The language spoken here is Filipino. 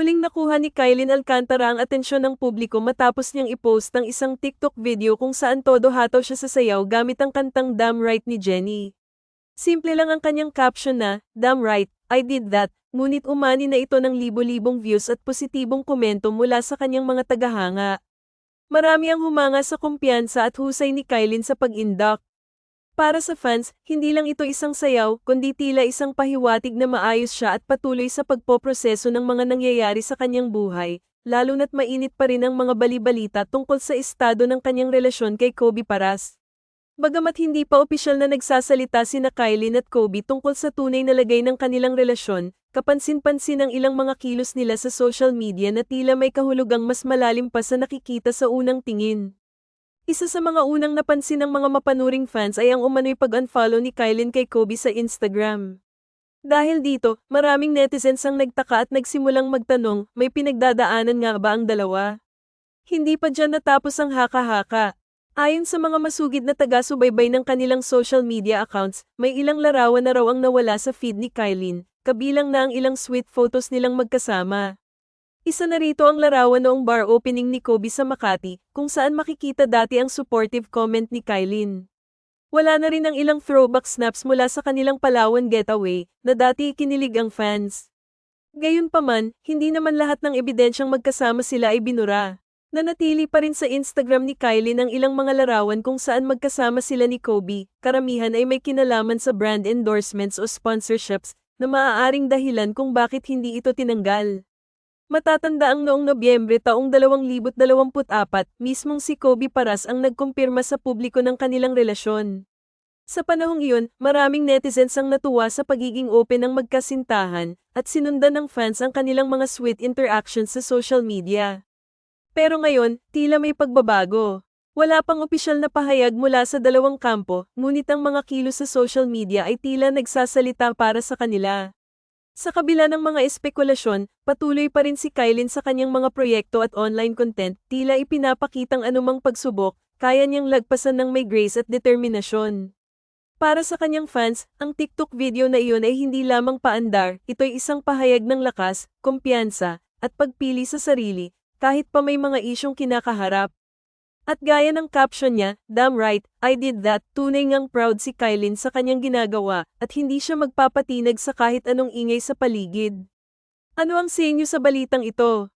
Muling nakuha ni Kylin Alcantara ang atensyon ng publiko matapos niyang ipost ang isang TikTok video kung saan todo hataw siya sa sayaw gamit ang kantang Damn Right ni Jenny. Simple lang ang kanyang caption na, Damn right, I did that, ngunit umani na ito ng libo-libong views at positibong komento mula sa kanyang mga tagahanga. Marami ang humanga sa kumpiyansa at husay ni Kylin sa pag-induct. Para sa fans, hindi lang ito isang sayaw, kundi tila isang pahiwatig na maayos siya at patuloy sa pagpoproseso ng mga nangyayari sa kanyang buhay, lalo na't mainit pa rin ang mga balibalita tungkol sa estado ng kanyang relasyon kay Kobe Paras. Bagamat hindi pa opisyal na nagsasalita sina Kylie at Kobe tungkol sa tunay na lagay ng kanilang relasyon, kapansin-pansin ang ilang mga kilos nila sa social media na tila may kahulugang mas malalim pa sa nakikita sa unang tingin. Isa sa mga unang napansin ng mga mapanuring fans ay ang umano'y pag-unfollow ni Kylie kay Kobe sa Instagram. Dahil dito, maraming netizens ang nagtaka at nagsimulang magtanong, may pinagdadaanan nga ba ang dalawa? Hindi pa dyan natapos ang haka-haka. Ayon sa mga masugid na taga-subaybay ng kanilang social media accounts, may ilang larawan na raw ang nawala sa feed ni Kylie, kabilang na ang ilang sweet photos nilang magkasama. Isa na rito ang larawan noong bar opening ni Kobe sa Makati, kung saan makikita dati ang supportive comment ni Kylie. Wala na rin ang ilang throwback snaps mula sa kanilang Palawan getaway, na dati kinilig ang fans. Gayunpaman, hindi naman lahat ng ebidensyang magkasama sila ay binura. Nanatili pa rin sa Instagram ni Kylie ang ilang mga larawan kung saan magkasama sila ni Kobe, karamihan ay may kinalaman sa brand endorsements o sponsorships, na maaaring dahilan kung bakit hindi ito tinanggal. Matatanda ang noong Nobyembre taong 2024, mismong si Kobe Paras ang nagkumpirma sa publiko ng kanilang relasyon. Sa panahong iyon, maraming netizens ang natuwa sa pagiging open ng magkasintahan, at sinundan ng fans ang kanilang mga sweet interactions sa social media. Pero ngayon, tila may pagbabago. Wala pang opisyal na pahayag mula sa dalawang kampo, ngunit ang mga kilos sa social media ay tila nagsasalita para sa kanila. Sa kabila ng mga espekulasyon, patuloy pa rin si Kylie sa kanyang mga proyekto at online content, tila ipinapakitang anumang pagsubok, kaya niyang lagpasan ng may grace at determinasyon. Para sa kanyang fans, ang TikTok video na iyon ay hindi lamang paandar, ito'y isang pahayag ng lakas, kumpiyansa, at pagpili sa sarili, kahit pa may mga isyong kinakaharap. At gaya ng caption niya, damn right, I did that, tunay ngang proud si Kylie sa kanyang ginagawa, at hindi siya magpapatinag sa kahit anong ingay sa paligid. Ano ang sa inyo sa balitang ito?